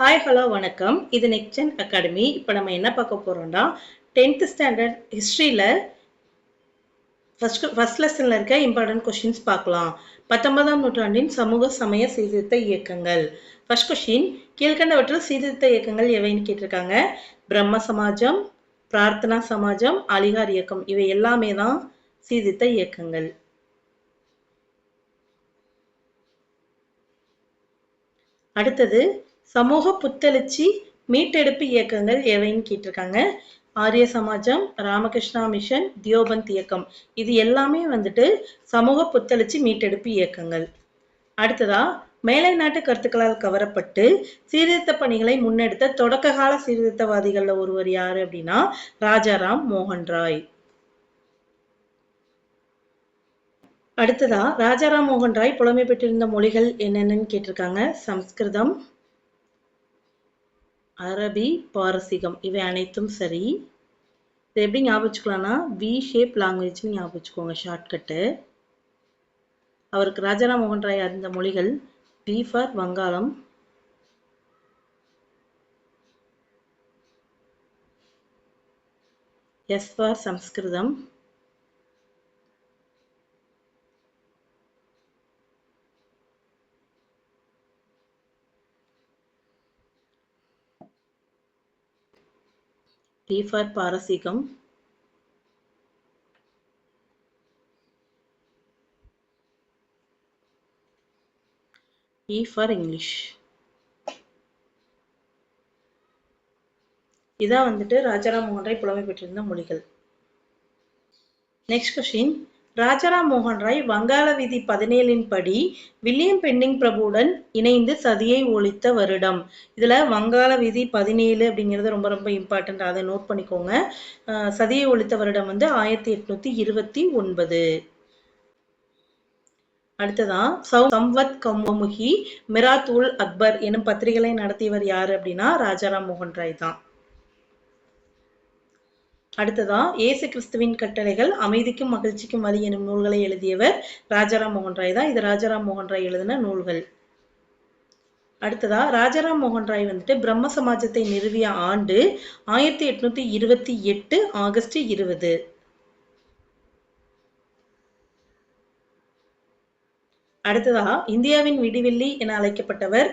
Hi hello வணக்கம். இது நெக்ஸ்டன் academy இப்போ நம்ம என்ன பார்க்க போகிறோம்னா டென்த்து ஸ்டாண்டர்ட் ஹிஸ்ட்ரியில் ஃபஸ்ட் ஃபஸ்ட் லெசனில் இருக்க இம்பார்ட்டன்ட் கொஷின்ஸ் பார்க்கலாம். பத்தொன்பதாம் நூற்றாண்டின் சமூக சமய சீர்திருத்த இயக்கங்கள். ஃபர்ஸ்ட் கொஷின் கீழ்கண்டவற்றில் சீர்திருத்த இயக்கங்கள் எவைன்னு கேட்டிருக்காங்க. பிரம்ம சமாஜம் பிரார்த்தனா சமாஜம் அலிகார் இயக்கம் இவை எல்லாமே தான் சீர்திருத்த இயக்கங்கள். அடுத்தது சமூக புத்தெழுச்சி மீட்டெடுப்பு இயக்கங்கள் எவைன்னு கேட்டிருக்காங்க. ஆரிய சமாஜம் ராமகிருஷ்ணா மிஷன் தியோபந்த் இயக்கம். இது எல்லாமே வந்துட்டு சமூக புத்தெழுச்சி மீட்டெடுப்பு இயக்கங்கள். அடுத்ததா மேலை நாட்டு கருத்துக்களால் கவரப்பட்டு சீர்திருத்த பணிகளை முன்னெடுத்த தொடக்க கால சீர்திருத்தவாதிகள்ல ஒருவர் யாரு அப்படின்னா ராஜாராம் மோகன் ராய் அடுத்ததா ராஜாராம் மோகன் ராய் புலமை பெற்றிருந்த மொழிகள் என்னென்னு கேட்டிருக்காங்க. சம்ஸ்கிருதம் அரபி பாரசீகம் இவை அனைத்தும் சரி. இது எப்படி ஞாபகம் வச்சுக்கலாம்னா வி ஷேப் லாங்குவேஜ்னு ஞாபகம் வச்சுக்கோங்க ஷார்ட்கட்டு அவருக்கு ராஜாராம் மோகன் ராய் அறிந்த மொழிகள் பி ஃபார் வங்காளம். எஸ் ஃபார் சம்ஸ்கிருதம். P ஃபார் பாரசீகம் E for இங்கிலீஷ் இதான் வந்துட்டு ராஜாராம் மோகன் ராய் புலமை பெற்றிருந்த மொழிகள். நெக்ஸ்ட் கொஸ்டின் ராஜாராம் மோகன் ராய் வங்காள விதி பதினேழின் படி வில்லியம் பெண்டிங் பிரபுவுடன் இணைந்து சதியை ஒழித்த வருடம். இதில் வங்காள விதி பதினேழு அப்படிங்கிறது ரொம்ப ரொம்ப இம்பார்ட்டண்ட் அதை நோட் பண்ணிக்கோங்க. சதியை ஒழித்த வருடம் வந்து ஆயிரத்தி எட்நூத்தி இருபத்தி ஒன்பது. அடுத்ததான் சௌ சம்வத் கௌமுகி மிராத் உல் அக்பர் எனும் பத்திரிகைகளை நடத்தியவர் யார் அப்படின்னா ராஜாராம் மோகன் ராய் தான். அடுத்ததா இயேசு கிறிஸ்துவின் கட்டளைகள் அமைதிக்கும் மகிழ்ச்சிக்கும் வழி எனும் நூல்களை எழுதியவர் ராஜாராம் மோகன் ராய் தான். இது ராஜாராம் மோகன் ராய் எழுதின நூல்கள். அடுத்ததா ராஜாராம் மோகன் ராய் வந்துட்டு பிரம்ம சமாஜத்தை நிறுவிய ஆண்டு ஆயிரத்தி எட்நூத்தி இருபத்தி எட்டு ஆகஸ்ட் இருபது. அடுத்ததா இந்தியாவின் விடிவெள்ளி என அழைக்கப்பட்டவர்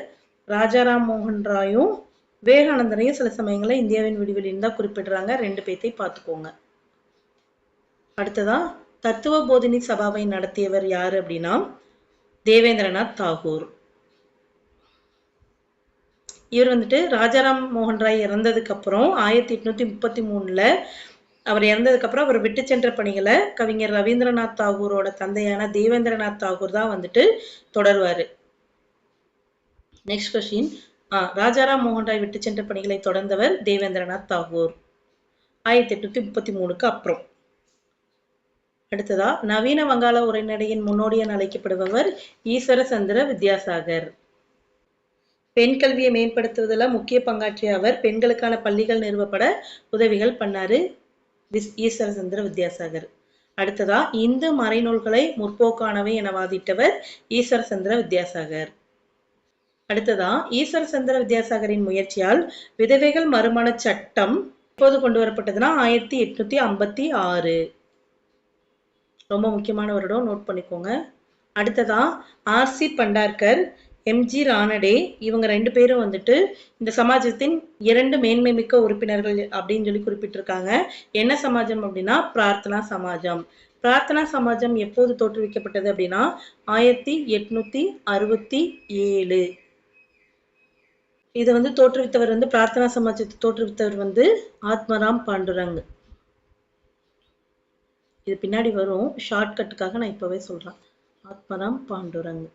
ராஜாராம் மோகன் ராயும் விவேகானந்தனையும் சில சமயங்களில் இந்தியாவின் விடுவெளின்னு தான் குறிப்பிடுறாங்க. ரெண்டு பேத்தை பார்த்துக்கோங்க. அடுத்ததா தத்துவ போதினி சபாவை நடத்தியவர் யார் அப்படின்னா தேவேந்திரநாத் தாகூர். இவர் வந்துட்டு ராஜாராம் மோகன் ராய் இறந்ததுக்கு அப்புறம் ஆயிரத்தி எட்நூத்தி முப்பத்தி மூணுல அவர் இறந்ததுக்கு அப்புறம் அவர் விட்டு சென்ற பணிகளை கவிஞர் ரவீந்திரநாத் தாகூரோட தந்தையான தேவேந்திரநாத் தாகூர் தான் வந்துட்டு தொடர்வாரு. நெக்ஸ்ட் கொஸ்டின் ராஜாராம் மோகன் ராய் விட்டு சென்ற பணிகளை தொடர்ந்தவர் தேவேந்திரநாத் தாகூர். ஆயிரத்தி எட்நூத்தி முப்பத்தி மூணுக்கு அப்புறம். அடுத்ததா நவீன வங்காள உரைநடையின் முன்னோடி என அழைக்கப்படுபவர் ஈஸ்வர சந்திர வித்யாசாகர். பெண் கல்வியை மேம்படுத்துவதில் முக்கிய பங்காற்றிய அவர் பெண்களுக்கான பள்ளிகள் நிறுவப்பட உதவிகள் பண்ணாரு ஈஸ்வரசந்திர ஈஸ்வர சந்திர வித்யாசாகர். அடுத்ததா இந்து மறைநூல்களை முற்போக்கானவை என வாதிட்டவர் ஈஸ்வர சந்திர வித்யாசாகர். அடுத்ததா ஈஸ்வர சந்திர வித்யாசாகரின் முயற்சியால் விதவைகள் மறுமண சட்டம் எப்போது கொண்டு வரப்பட்டதுன்னா ஆயிரத்தி எட்நூத்தி ஐம்பத்தி ஆறு. ரொம்ப முக்கியமான வருடம் நோட் பண்ணிக்கோங்க. அடுத்ததா ஆர்சி பண்டார்கர் எம்ஜி ராணடே இவங்க ரெண்டு பேரும் வந்துட்டு இந்த சமாஜத்தின் இரண்டு மேன்மை மிக்க உறுப்பினர்கள் அப்படின்னு சொல்லி குறிப்பிட்டிருக்காங்க. என்ன சமாஜம் அப்படின்னா பிரார்த்தனா சமாஜம். பிரார்த்தனா சமாஜம் எப்போது தோற்றுவிக்கப்பட்டது அப்படின்னா ஆயிரத்தி எட்நூத்தி அறுபத்தி ஏழு. இதை வந்து தோற்றுவித்தவர் வந்து பிரார்த்தனா சமாஜத்தை தோற்றுவித்தவர் வந்து ஆத்மராம் பாண்டுரங் இது பின்னாடி வரும் ஷார்ட்கட்டுக்காக நான் இப்போவே சொல்கிறேன் ஆத்மராம் பாண்டுரங்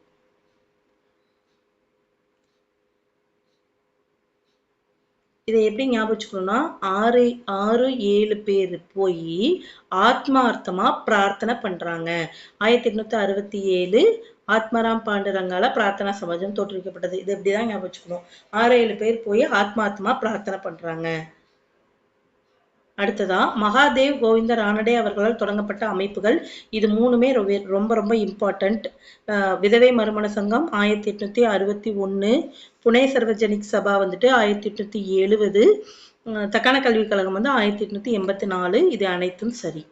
இதை எப்படி ஞாபகம் வச்சுக்கணும்னா ஆறு ஆறு ஏழு பேர் போய் ஆத்மார்த்தமா பிரார்த்தனை பண்றாங்க. ஆயிரத்தி எட்நூத்தி அறுபத்தி ஏழு ஆத்மாராம் பாண்டுரங்கால பிரார்த்தனா சமாஜம் தோற்றுவிக்கப்பட்டது. இது இப்படிதான் ஞாபகம் வச்சுக்கணும்? ஆறு ஏழு பேர் போய் ஆத்மாத்மா பிரார்த்தனை பண்றாங்க. அடுத்ததா மகாதேவ் கோவிந்த ரானடே அவர்களால் தொடங்கப்பட்ட அமைப்புகள். இது மூணுமே ரொவே- ரொம்ப ரொம்ப இம்பார்ட்டண்ட் விதவை மறுமண சங்கம் ஆயிரத்தி எட்நூத்தி அறுபத்தி ஒன்று புனே சர்வஜனிக் சபா வந்துட்டு ஆயிரத்தி எட்நூத்தி எழுபது தக்கான கல்விக் கழகம் வந்து ஆயிரத்தி எட்நூத்தி எண்பத்தி நாலு. இது அனைத்தும் சரி.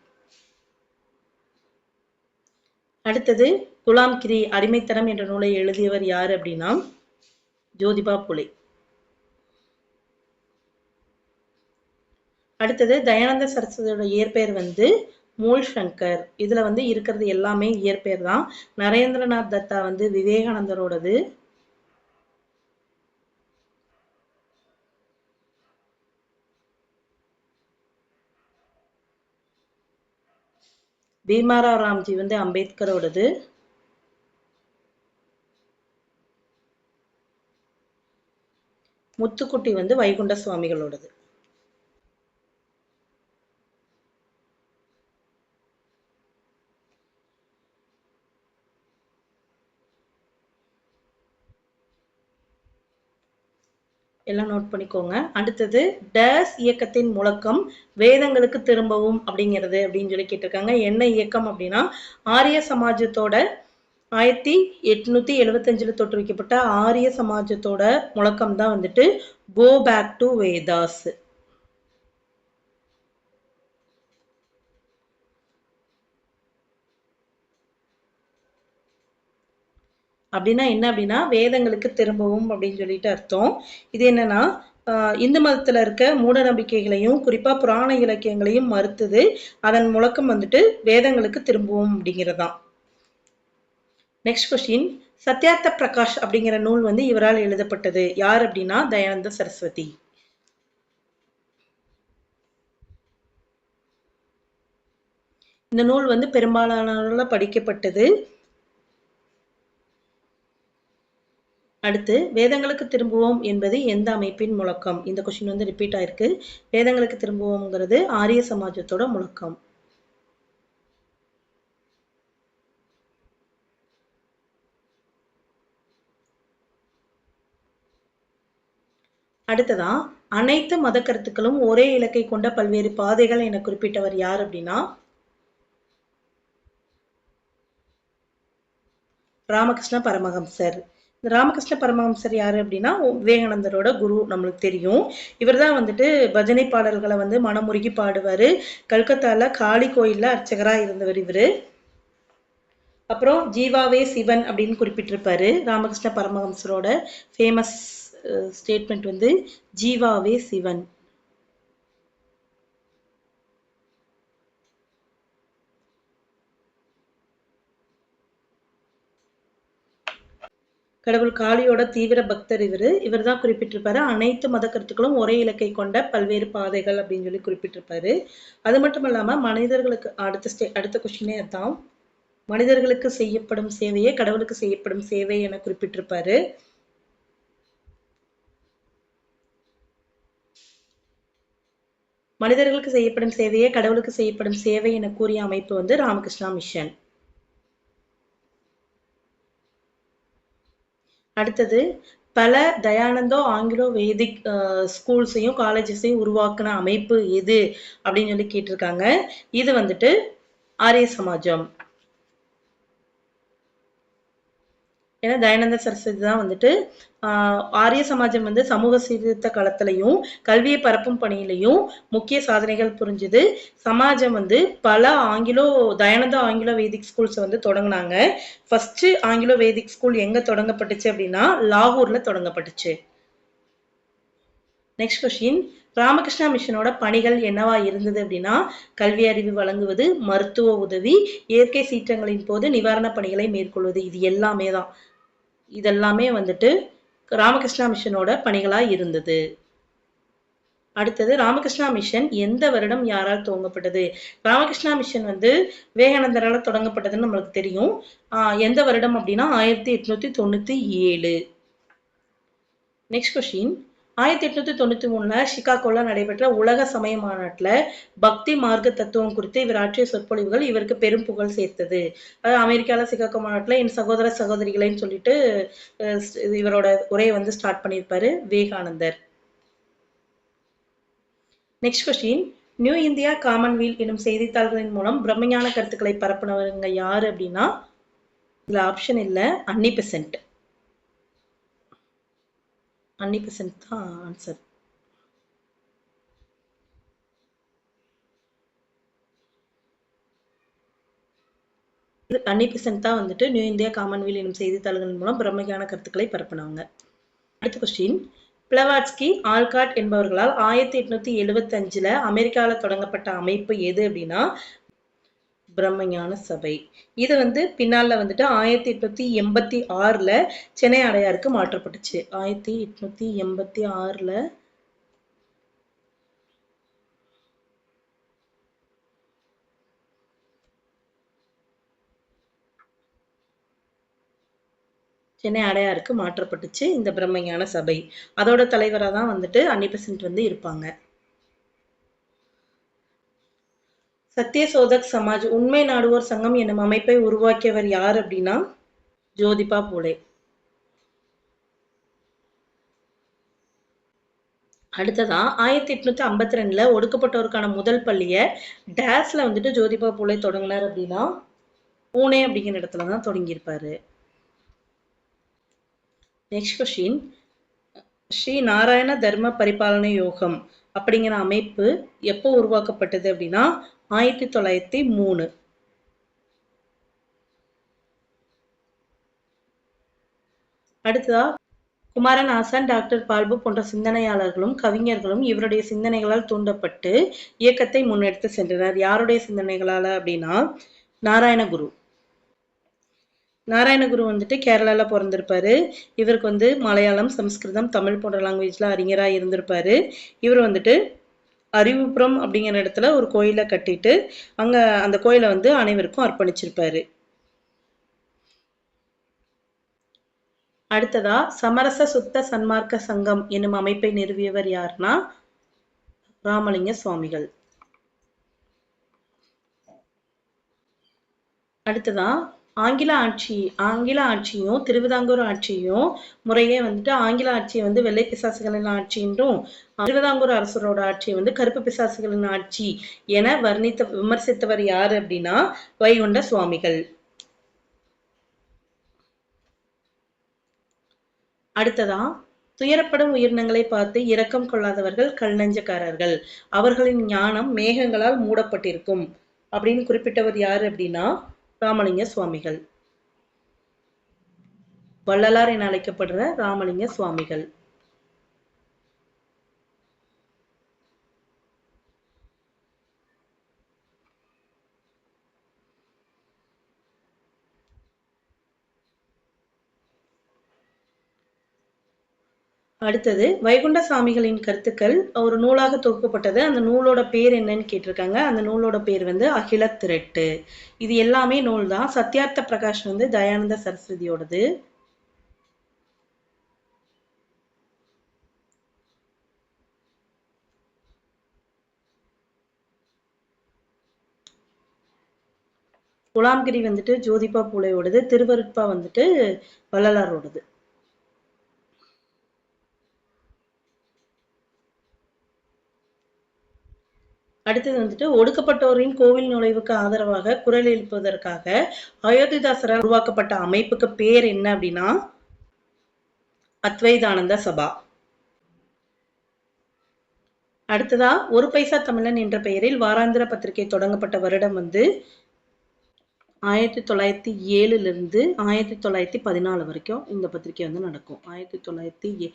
அடுத்தது குலாம் கிரி அடிமைத்தனம் என்ற நூலை எழுதியவர் யார் அப்படின்னா ஜோதிபா புலே. அடுத்தது தயானந்த சரஸ்வதியோட இயற்பெயர் வந்து மூல் சங்கர். இதுல வந்து இருக்கிறது எல்லாமே இயற்பெயர் தான். நரேந்திரநாத் தத்தா வந்து விவேகானந்தரோடது. பீமாராவ் ராம்ஜி வந்து அம்பேத்கரோடது. முத்துக்குட்டி வந்து வைகுண்ட சுவாமிகளோடது எல்லாம் நோட் பண்ணிக்கோங்க. அடுத்தது டேஸ் இயக்கத்தின் முழக்கம் வேதங்களுக்கு திரும்பவும் அப்படிங்கிறது அப்படின்னு சொல்லி கேட்டிருக்காங்க. என்ன இயக்கம் அப்படின்னா ஆரிய சமாஜத்தோட ஆயிரத்தி எட்நூத்தி எழுபத்தஞ்சில் தோற்றுவிக்கப்பட்ட ஆரிய சமாஜத்தோட முழக்கம் தான் வந்துட்டு கோ பேக் டு வேதாஸ் அப்படின்னா என்ன அப்படின்னா வேதங்களுக்கு திரும்பவும் அப்படின்னு சொல்லிட்டு அர்த்தம். இது என்னன்னா இந்து மதத்தில் இருக்க மூட நம்பிக்கைகளையும் குறிப்பாக புராண இலக்கியங்களையும் மறுத்தது. அதன் முழக்கம் வந்துட்டு வேதங்களுக்கு திரும்பவும் அப்படிங்கிறதான். நெக்ஸ்ட் கொஸ்டின் சத்யார்த்த பிரகாஷ் அப்படிங்கிற நூல் வந்து இவரால் எழுதப்பட்டது. யார் அப்படின்னா தயானந்த சரஸ்வதி. இந்த நூல் வந்து பெரும்பாலானவர்களால் படிக்கப்பட்டது. அடுத்து வேதங்களுக்கு திரும்புவோம் என்பது எந்த அமைப்பின் முழக்கம்? இந்த கொஸ்டின் வந்து ரிப்பீட் ஆயிருக்கு. வேதங்களுக்கு திரும்புவோம்ங்கிறது ஆரிய சமாஜத்தோட முழக்கம். அடுத்ததா அனைத்து மத கருத்துக்களும் ஒரே இலக்கை கொண்ட பல்வேறு பாதைகள் என குறிப்பிட்டவர் யார் அப்படின்னா ராமகிருஷ்ண பரமஹம்சர். இந்த ராமகிருஷ்ண பரமஹம்சர் யார் அப்படின்னா விவேகானந்தரோட குரு நம்மளுக்கு தெரியும். இவர் தான் வந்துட்டு பஜனை பாடல்களை வந்து மனமுருகி பாடுவார். கல்கத்தாவில் காளி கோயிலில் அர்ச்சகராக இருந்தவர் இவர். அப்புறம் ஜீவாவே சிவன் அப்படின்னு குறிப்பிட்டிருப்பாரு ராமகிருஷ்ண பரமஹம்சரோட ஃபேமஸ் ஸ்டேட்மெண்ட் வந்து ஜீவாவே சிவன். கடவுள் காளியோட தீவிர பக்தர் இவர். இவர் தான் குறிப்பிட்டிருப்பாரு அனைத்து மத கருத்துக்களும் ஒரே இலக்கை கொண்ட பல்வேறு பாதைகள் அப்படின்னு சொல்லி குறிப்பிட்டிருப்பாரு. அது மட்டும் இல்லாம மனிதர்களுக்கு அடுத்த ஸ்டே அடுத்த கொஸ்டினே அதான் மனிதர்களுக்கு செய்யப்படும் சேவையே கடவுளுக்கு செய்யப்படும் சேவை என குறிப்பிட்டிருப்பாரு. மனிதர்களுக்கு செய்யப்படும் சேவையே கடவுளுக்கு செய்யப்படும் சேவை என கூறிய அமைப்பு வந்து ராமகிருஷ்ணா மிஷன் அடுத்தது பல தயானந்தோ ஆங்கிலோ வேதிக் ஸ்கூல்ஸையும் காலேஜஸையும் உருவாக்குன அமைப்பு எது? அப்படின்னு சொல்லி கேட்டிருக்காங்க. இது வந்துட்டு ஆரிய சமாஜம். ஏன்னா தயானந்த சரஸ்வதி தான் வந்துட்டு ஆஹ் ஆரிய சமாஜம் வந்து சமூக சீர்திருத்த களத்திலையும் கல்வியை பரப்பும் பணியிலையும் முக்கிய சாதனைகள் புரிஞ்சுது. சமாஜம் வந்து பல Anglo Dayananda Anglo Vedic schools வந்து தொடங்கினாங்க. ஃபர்ஸ்ட் ஆங்கிலோ வேதிக் ஸ்கூல் எங்க தொடங்கப்பட்டுச்சு அப்படின்னா லாகூர்ல தொடங்கப்பட்டுச்சு. நெக்ஸ்ட் கொஸ்டின் ராமகிருஷ்ணா மிஷனோட பணிகள் என்னவா இருந்தது அப்படின்னா கல்வி அறிவு வழங்குவது மருத்துவ உதவி இயற்கை சீற்றங்களின் போது நிவாரண பணிகளை மேற்கொள்வது இது எல்லாமே தான். இதெல்லாமே வந்துட்டு ராமகிருஷ்ணா மிஷனோட பணிகளாக இருந்தது. அடுத்தது ராமகிருஷ்ணா மிஷன் எந்த வருடம் யாரால் துவங்கப்பட்டது? ராமகிருஷ்ணா மிஷன் வந்து விவேகானந்தரால் தொடங்கப்பட்டதுன்னு நம்மளுக்கு தெரியும். எந்த வருடம் அப்படின்னா ஆயிரத்தி எட்நூத்தி தொண்ணூத்தி ஏழு. நெக்ஸ்ட் கொஸ்டின் ஆயிரத்தி எட்நூத்தி தொண்ணூத்தி மூணுல சிகாகோல நடைபெற்ற உலக சமய மாநாட்டில் பக்தி மார்க்க தத்துவம் குறித்து இவர் ஆற்றிய சொற்பொழிவுகள் இவருக்கு பெரும் புகழ் சேர்த்தது. அதாவது அமெரிக்காவில் சிகாகோ மாநாட்டில் என் சகோதர சகோதரிகளைன்னு சொல்லிட்டு இவரோட உரையை வந்து ஸ்டார்ட் பண்ணியிருப்பாரு விவேகானந்தர். Next question New India Commonwealth எனும் செய்தித்தாள்களின் மூலம் பிரம்மஞான கருத்துக்களை பரப்புனவருங்க யாரு அப்படின்னா இதுல ஆப்ஷன் இல்லை அன்னி பெசன்ட் அன்னி பெசன்ட் தான் ஆன்சர் அன்னி தான் வந்துட்டு நியூ இந்தியா காமன்வெல் எனும் செய்தித்தாள்கள் மூலம் பிரம்மஞான கருத்துக்களை பரப்புனவங்க. அடுத்த கொஸ்டின் பிளவாட்ஸ்கி ஆல்காட் என்பவர்களால் ஆயிரத்தி எட்நூத்தி எழுவத்தி அஞ்சுல அமெரிக்கால தொடங்கப்பட்ட அமைப்பு எது அப்படின்னா பிரம்மஞான சபை. இது வந்து பின்னால் வந்துட்டு ஆயிரத்தி எட்நூத்தி எண்பத்தி ஆறுல சென்னை அடையாருக்கு மாற்றப்பட்டுச்சு. ஆயிரத்தி எட்நூத்தி எண்பத்தி ஆறுல சென்னை அடையாருக்கு மாற்றப்பட்டுச்சு இந்த பிரம்மஞான சபை. அதோட தலைவராக தான் வந்துட்டு அன்னிபெசன்ட் வந்து இருப்பாங்க. சத்யசோதக் சமாஜ் உண்மை நாடுவோர் சங்கம் என்னும் அமைப்பை உருவாக்கியவர் யார் அப்படின்னா ஜோதிபா பூலே. அடுத்ததா ஆயிரத்தி எட்நூத்தி ஐம்பத்தி ரெண்டுல ஒடுக்கப்பட்டோருக்கான முதல் பள்ளிய டேஸ்ல வந்துட்டு ஜோதிபா பூலே தொடங்கினார் அப்படின்னா பூனே அப்படிங்கிற இடத்துல தான் தொடங்கியிருப்பாரு. நெக்ஸ்ட் கொஸ்டின் ஸ்ரீ நாராயண தர்ம பரிபாலன யோகம் அப்படிங்கிற அமைப்பு எப்போ உருவாக்கப்பட்டது அப்படின்னா ஆயிரத்தி தொள்ளாயிரத்தி மூணு. அடுத்ததா குமாரன் ஆசான் டாக்டர் பால்பு போன்ற சிந்தனையாளர்களும் கவிஞர்களும் இவருடைய சிந்தனைகளால் தூண்டப்பட்டு இயக்கத்தை முன்னெடுத்து சென்றனர். யாருடைய சிந்தனைகளால அப்படின்னா நாராயணகுரு. நாராயணகுரு வந்துட்டு கேரளால பிறந்திருப்பாரு. இவருக்கு வந்து மலையாளம் சமஸ்கிருதம் தமிழ் போன்ற லாங்குவேஜ்ல அறிஞரா இருந்திருப்பாரு. இவர் வந்துட்டு அறிவுபுரம் அப்படிங்கிற இடத்துல ஒரு கோயிலை கட்டிட்டு அங்க அந்த கோயிலை வந்து அனைவருக்கும் அர்ப்பணிச்சிருப்பாரு. அடுத்ததா சமரச சுத்த சன்மார்க்க சங்கம் என்னும் அமைப்பை நிறுவியவர் யாருன்னா ராமலிங்க சுவாமிகள். அடுத்ததா ஆங்கில ஆட்சி ஆங்கில ஆட்சியும் திருவிதாங்கூர் ஆட்சியும் முறையே வந்துட்டு ஆங்கில ஆட்சியை வந்து வெள்ளை பிசாசுகளின் ஆட்சின்றும் திருவிதாங்கூர் அரசரோட ஆட்சியை வந்து கருப்பு பிசாசுகளின் ஆட்சி என வர்ணித்த விமர்சித்தவர் யார் அப்படின்னா வைகுண்ட சுவாமிகள். அடுத்ததா துயரப்படும் உயிரினங்களை பார்த்து இரக்கம் கொள்ளாதவர்கள் கல்நெஞ்சக்காரர்கள். அவர்களின் ஞானம் மேகங்களால் மூடப்பட்டிருக்கும் அப்படின்னு குறிப்பிட்டவர் யார் அப்படின்னா ராமலிங்க சுவாமிகள். வள்ளலார் என அழைக்கப்படுற ராமலிங்க சுவாமிகள். அடுத்தது வைகுண்ட சாமிகளின் கருத்துக்கள் ஒரு நூலாக தொகுக்கப்பட்டது. அந்த நூலோட பேர் என்னன்னு கேட்டிருக்காங்க. அந்த நூலோட பேர் வந்து அகில திரட்டு. இது எல்லாமே நூல் தான். சத்யார்த்த பிரகாஷ் வந்து தயானந்த சரஸ்வதியோடது. குலாம்கிரி வந்துட்டு ஜோதிபா பூலையோடது. திருவருட்பா வந்துட்டு வள்ளலாரோடது. அடுத்தது வந்துட்டு ஒடுக்கப்பட்டோரின் கோவில் நுழைவுக்கு ஆதரவாக குரல் எழுப்புவதற்காக அயோத்திதாசரால் உருவாக்கப்பட்ட அமைப்புக்கு பேர் என்ன அப்படின்னா அத்வைதானந்த சபா. அடுத்ததா ஒரு பைசா தமிழன் என்ற பெயரில் வாராந்திர பத்திரிகை தொடங்கப்பட்ட வருடம் வந்து ஆயிரத்தி தொள்ளாயிரத்தி ஏழுலேருந்து ஆயிரத்தி தொள்ளாயிரத்தி பதினாலு வரைக்கும் இந்த பத்திரிகை வந்து நடக்கும். ஆயிரத்தி தொள்ளாயிரத்தி ஏ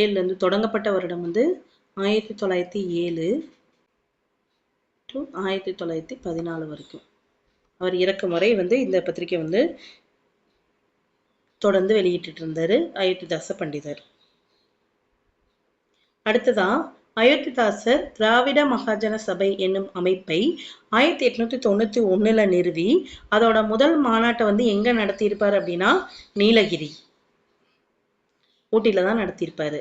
ஏழுல இருந்து தொடங்கப்பட்ட வருடம் வந்து ஆயிரத்தி தொள்ளாயிரத்தி ஏழு டு ஆயிரத்தி தொள்ளாயிரத்தி பதினாலு வரைக்கும். அவர் இறக்கும் வரை வந்து இந்த பத்திரிகை வந்து தொடர்ந்து வெளியிட்டு இருந்தாரு அயோத்திதாச பண்டிதர். அடுத்ததா அயோத்திதாசர் திராவிட மகாஜன சபை என்னும் அமைப்பை ஆயிரத்தி எட்நூத்தி தொண்ணூத்தி ஒண்ணுல நிறுவி அதோட முதல் மாநாட்டை வந்து எங்க நடத்தியிருப்பார் அப்படின்னா நீலகிரி. ஊட்டியில தான் நடத்தியிருப்பாரு.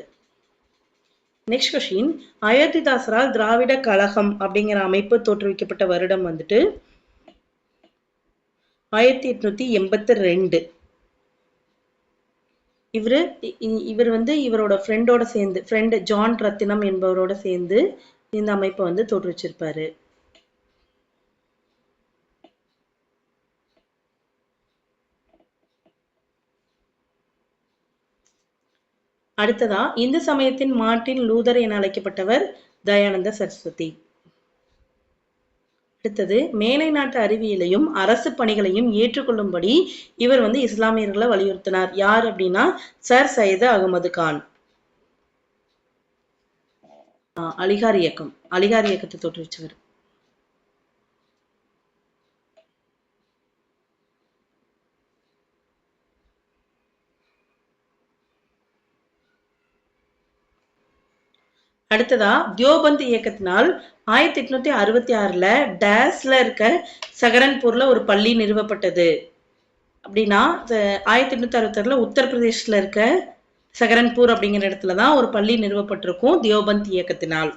நெக்ஸ்ட் கொஷின் அயோத்திதாசரால் திராவிட கழகம் அப்படிங்கிற அமைப்பு தோற்றுவிக்கப்பட்ட வருடம் வந்துட்டு ஆயிரத்தி எட்நூத்தி எண்பத்தி ரெண்டு. இவரு இவர் வந்து இவரோட ஃப்ரெண்டோட சேர்ந்து ஃப்ரெண்டு ஜான் ரத்தினம் என்பவரோட சேர்ந்து இந்த அமைப்பை வந்து தோற்றுவிச்சிருப்பாரு. அடுத்ததா இந்து சமயத்தின் மார்ட்டின் லூதர் என அழைக்கப்பட்டவர் தயானந்த சரஸ்வதி. அடுத்தது மேலை நாட்டு அறிவியலையும் அரசு பணிகளையும் ஏற்றுக்கொள்ளும்படி இவர் வந்து இஸ்லாமியர்களை வலியுறுத்தினார். யார் அப்படின்னா சர் சையது அகமது கான். அலிகார் இயக்கம். அலிகார் இயக்கத்தை தோற்றுவிச்சவர். அடுத்ததா தியோபந்த் இயக்கத்தினால் ஆயிரத்தி எட்நூத்தி அறுபத்தி ஆறுல டேஸ்ல இருக்க சகரன்பூர்ல ஒரு பள்ளி நிறுவப்பட்டது. அப்படின்னா ஆயிரத்தி எட்நூத்தி அறுபத்தி ஆறுல உத்தரப்பிரதேசத்துல இருக்க சகரன்பூர் அப்படிங்கிற இடத்துல தான் ஒரு பள்ளி நிறுவப்பட்டிருக்கும் தியோபந்த் இயக்கத்தினால்.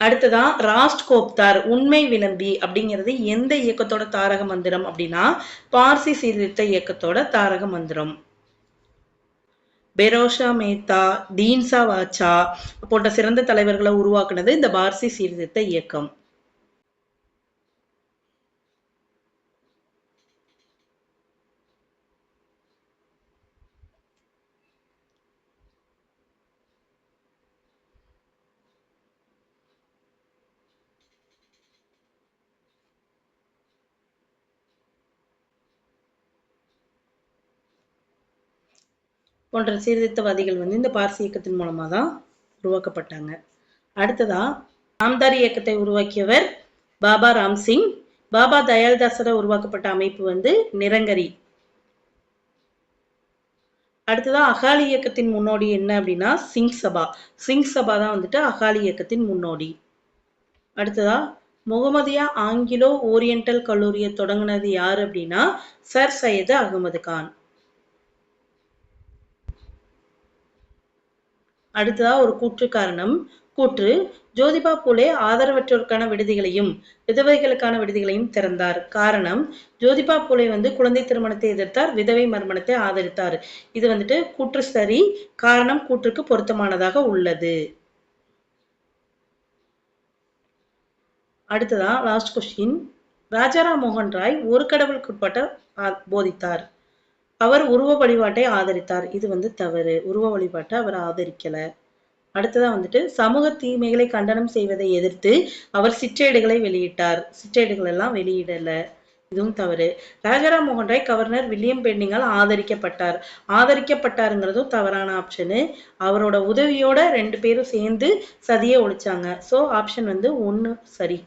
அடுத்ததா ராஸ்ட் கோப்தார் உண்மை விளம்பி அப்படிங்கிறது எந்த இயக்கத்தோட தாரக மந்திரம் அப்படின்னா பார்சி சீர்திருத்த இயக்கத்தோட தாரக மந்திரம். பெரோஷா மேத்தா தீன்சா வாச்சா போன்ற சிறந்த தலைவர்களை உருவாக்குனது இந்த பார்சி சீர்திருத்த இயக்கம். போன்ற சீர்திருத்தவாதிகள் வந்து இந்த பார்சி இயக்கத்தின் மூலமா தான் உருவாக்கப்பட்டாங்க. அடுத்ததா ராம்தார் இயக்கத்தை உருவாக்கியவர் பாபா ராம்சிங். பாபா தயால்தாசரை உருவாக்கப்பட்ட அமைப்பு வந்து நிரங்கரி. அடுத்ததா அகாலி இயக்கத்தின் முன்னோடி என்ன அப்படின்னா சிங் சபா. சிங் சபா தான் வந்துட்டு அகாலி இயக்கத்தின் முன்னோடி. அடுத்ததா முகமதியா ஆங்கிலோ ஓரியண்டல் கல்லூரியை தொடங்கினது யார் அப்படின்னா சர் சையது அகமது கான். அடுத்ததா ஒரு கூற்று காரணம். கூற்று ஜோதிபா பூலே ஆதரவற்றோருக்கான விடுதிகளையும் விதவைகளுக்கான விடுதிகளையும் திறந்தார். காரணம் ஜோதிபா பூலே வந்து குழந்தை திருமணத்தை எதிர்த்தார் விதவை மர்மணத்தை ஆதரித்தார். இது வந்துட்டு கூற்று சரி காரணம் கூற்றுக்கு பொருத்தமானதாக உள்ளது. அடுத்ததா லாஸ்ட் கொஸ்டின் ராஜாராம் மோகன் ராய் ஒரு கடவுளுக்குட்பட்ட போதித்தார். அவர் உருவ வழிபாட்டை ஆதரித்தார். இது வந்து தவறு. உருவ வழிபாட்டை அவர் ஆதரிக்கல. அடுத்ததான் வந்துட்டு சமூக தீமைகளை கண்டனம் செய்வதை எதிர்த்து அவர் சிற்றேடுகளை வெளியிட்டார். சிற்றேடுகள் எல்லாம் வெளியிடல. இதுவும் தவறு. ராஜாராம் மோகன் ராய் கவர்னர் வில்லியம் பெண்டிங்கால் ஆதரிக்கப்பட்டார். ஆதரிக்கப்பட்டாருங்கிறதும் தவறான ஆப்ஷனு அவரோட உதவியோட ரெண்டு பேரும் சேர்ந்து சதியை ஒழிச்சாங்க. ஸோ ஆப்ஷன் வந்து ஒன்று சரி.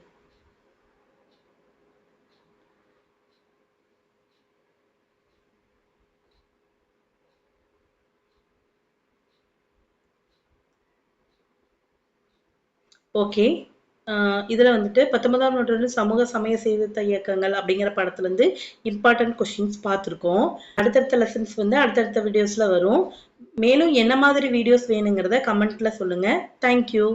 ஓகே. இதில் வந்துட்டு பத்தொன்பதாம் நூற்றாண்டு சமூக சமய சீர்திருத்த இயக்கங்கள் அப்படிங்கிற படத்துலேருந்து இம்பார்ட்டன்ட் கொஷின்ஸ் பார்த்துருக்கோம். அடுத்தடுத்த லெசன்ஸ் வந்து அடுத்தடுத்த வீடியோஸில் வரும். மேலும் என்ன மாதிரி வீடியோஸ் வேணுங்கிறத கமெண்ட்டில் சொல்லுங்கள் தேங்க்யூ